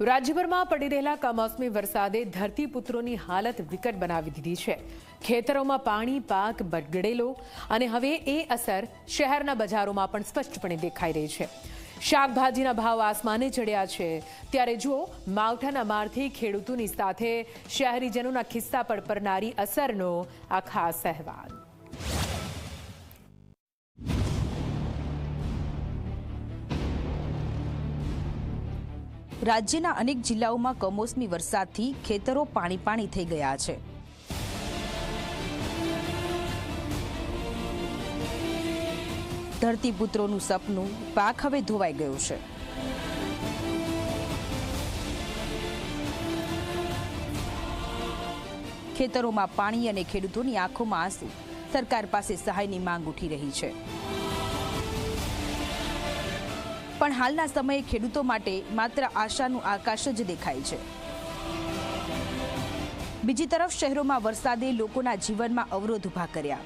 રાજ્યભરમાં પડી રહેલા કમોસમી વરસાદે ધરતીપુત્રોની હાલત વિકટ બનાવી દીધી છે. ખેતરોમાં પાણી, પાક બગડેલો અને હવે એ અસર શહેરના બજારોમાં પણ સ્પષ્ટપણે દેખાઈ રહી છે. શાકભાજીના ભાવ આસમાને ચડ્યા છે. ત્યારે જુઓ માવઠાના મારથી ખેડૂતોની સાથે શહેરીજનોના ખિસ્સા પર પડનારી અસરનો આ ખાસ અહેવાલ. રાજ્યના અનેક જિલ્લાઓમાં કમોસમી વરસાદથી ખેતરો પાણી પાણી થઈ ગયા છે. ધરતીપુત્રોનું સપનું પાક હવે ધોવાઈ ગયું છે. ખેતરોમાં પાણી અને ખેડૂતોની આંખોમાં આંસુ. સરકાર પાસે સહાયની માંગ ઉઠી રહી છે. પણ હાલના સમયે ખેડૂતો માટે માત્ર આશાનું આકાશ જ દેખાય છે. બીજી તરફ શહેરોમાં વરસાદે લોકોના જીવનમાં અવરોધ ઊભા કર્યા.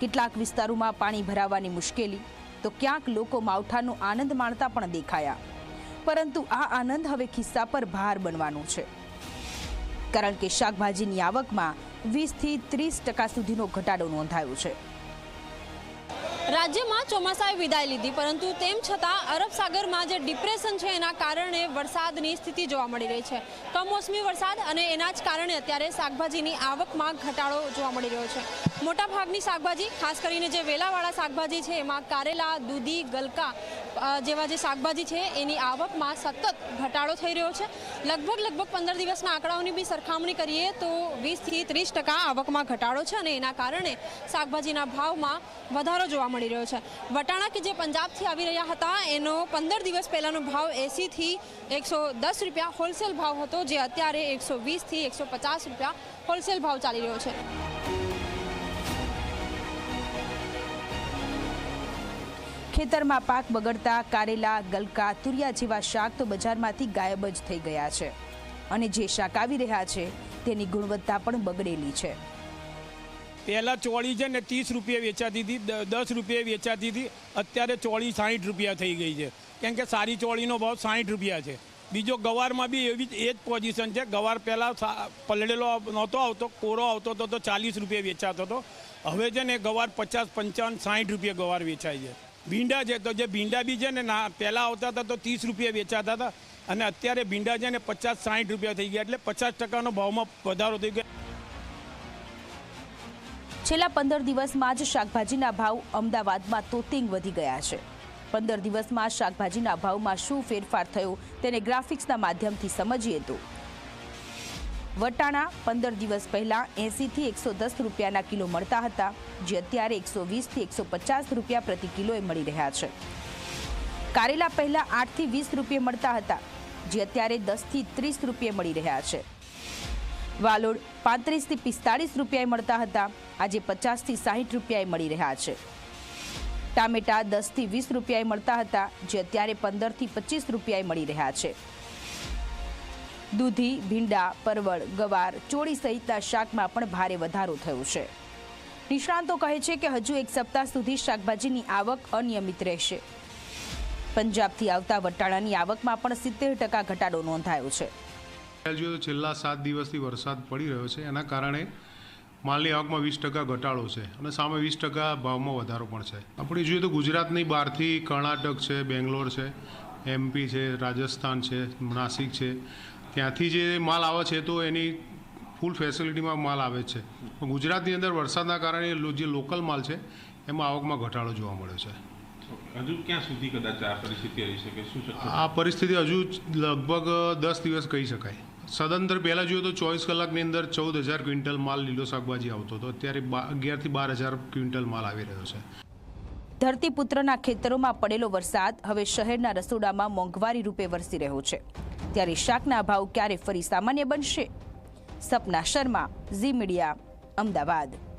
કેટલાક વિસ્તારોમાં પાણી ભરાવાની મુશ્કેલી, તો ક્યાંક લોકો માવઠાનો આનંદ માણતા પણ દેખાયા. પરંતુ આ આનંદ હવે ખિસ્સા પર ભાર બનવાનો છે. કારણ કે શાકભાજીની આવકમાં વીસથી ત્રીસ ટકા સુધીનો ઘટાડો નોંધાયો છે. રાજ્યમાં ચોમાસાએ વિદાય લીધી, પરંતુ તેમ છતાં અરબ સાગરમાં જે ડિપ્રેશન છે એના કારણે વરસાદની સ્થિતિ જોવા મળી રહી છે. કમોસમી વરસાદ અને એના જ કારણે અત્યારે શાકભાજીની આવકમાં ઘટાડો જોવા મળી રહ્યો છે. મોટાભાગની શાકભાજી, ખાસ કરીને જે વેલાવાળા શાકભાજી છે, એમાં કારેલા, દૂધી, ગલકા જેવા જે શાકભાજી છે, એની આવકમાં સતત ઘટાડો થઈ રહ્યો છે. લગભગ લગભગ પંદર દિવસના આંકડાઓની બી સરખામણી કરીએ તો વીસથી ત્રીસ ટકા આવકમાં ઘટાડો છે અને એના કારણે શાકભાજીના ભાવમાં વધારો જોવા મળી રહ્યો છે. વટાણા કે જે પંજાબથી આવી રહ્યા હતા, એનો પંદર દિવસ પહેલાંનો ભાવ એંસીથી એકસો દસ રૂપિયા હોલસેલ ભાવ હતો, જે અત્યારે એકસો વીસથી એકસો પચાસ રૂપિયા હોલસેલ ભાવ ચાલી રહ્યો છે. ખેતરમાં પાક બગડતા કારેલા, ગલકા, તુરિયા જેવા શાક તો બજારમાંથી ગાયબ જ થઈ ગયા છે. અને જે શાક આવી રહ્યા છે, તેની ગુણવત્તા પણ બગડેલી છે. પહેલાં ચોળી છે ને ત્રીસ રૂપિયા વેચાતી હતી દસ રૂપિયા વેચાતી હતી અત્યારે ચોળી સાઠ રૂપિયા થઈ ગઈ છે. કેમ કે સારી ચોળીનો ભાવ સાઠ રૂપિયા છે. બીજો ગવારમાં બી એવી એ જ પોઝિશન છે. ગવાર પહેલાં પલળેલો નહોતો આવતો, કોરો આવતો હતો તો ચાલીસ રૂપિયા વેચાતો હતો. હવે છે ને ગવાર પચાસ, પંચાવન સાઠ રૂપિયા ગવાર વેચાય છે. ભીંડા છે તો જે ભીંડા બી છે ને ના, પહેલાં આવતા હતા તો ત્રીસ રૂપિયા વેચાતા હતા. અને અત્યારે ભીંડા છે ને પચાસ સાઠ રૂપિયા થઈ ગયા. એટલે પચાસ ટકાનો ભાવમાં વધારો થઈ ગયો. છેલ્લા પંદર દિવસમાં જ શાકભાજીના ભાવ અમદાવાદમાં તોતિંગ વધી ગયા છે. પંદર દિવસમાં શાકભાજીના ભાવમાં શું ફેરફાર થયો તેને ગ્રાફિક્સના માધ્યમથી સમજીએ તો. વટાણા પંદર દિવસ પહેલા એંસીથી એકસો દસ રૂપિયાના કિલો મળતા હતા, જે અત્યારે એકસો વીસથી એકસો પચાસ રૂપિયા પ્રતિ કિલોએ મળી રહ્યા છે. કારેલા પહેલા આઠથી વીસ રૂપિયે મળતા હતા, જે અત્યારે દસથી ત્રીસ રૂપિયે મળી રહ્યા છે. વાલોડ પાંત્રીસથી પિસ્તાળીસ રૂપિયાએ મળતા હતા. આજે પચાસથી સાહીઠ રૂપિયાએ મળી રહ્યા છે. ટામેટા દસથી વીસ રૂપિયાએ મળતા હતા, જે અત્યારે પંદરથી પચીસ રૂપિયાએ મળી રહ્યા છે. દૂધી, ભીંડા, પરવળ, ગવાર, ચોળી સહિતના શાકમાં પણ ભારે વધારો થયો છે. નિષ્ણાંતો કહે છે કે હજુ એક સપ્તાહ સુધી શાકભાજીની આવક અનિયમિત રહેશે. પંજાબથી આવતા વટાણાની આવકમાં પણ સિત્તેર ટકા ઘટાડો નોંધાયો છે. ખ્યાલ જોઈએ તો છેલ્લા સાત દિવસથી વરસાદ પડી રહ્યો છે. એના કારણે માલની આવકમાં વીસ ટકા ઘટાડો છે અને સામે વીસ ટકા ભાવમાં વધારો પણ છે. આપણે જોઈએ તો ગુજરાતની બહારથી કર્ણાટક છે બેંગ્લોર છે એમપી છે રાજસ્થાન છે નાસિક છે. ત્યાંથી જે માલ આવે છે તો એની ફૂલ ફેસિલિટીમાં માલ આવે છે. પણ ગુજરાતની અંદર વરસાદના કારણે જે લોકલ માલ છે એમાં આવકમાં ઘટાડો જોવા મળ્યો છે. હજુ ક્યાં સુધી કદાચ આ પરિસ્થિતિ રહી શકે? શું આ પરિસ્થિતિ હજુ લગભગ દસ દિવસ કહી શકાય. સદંતર પહેલાં જોઈએ તો ચોવીસ કલાકની અંદર ચૌદ હજાર ક્વિન્ટલ માલ લીલો શાકભાજી આવતો હતો. અત્યારે અગિયારથી બાર હજાર ક્વિન્ટલ માલ આવી રહ્યો છે. ધરતીપુત્રના ખેતરોમાં પડેલો વરસાદ હવે શહેરના રસોડામાં મોંઘવારી રૂપે વરસી રહ્યો છે. ત્યારે શાકના ભાવ ક્યારે ફરી સામાન્ય બનશે? Sapna Sharma, Zee media, Ahmedabad.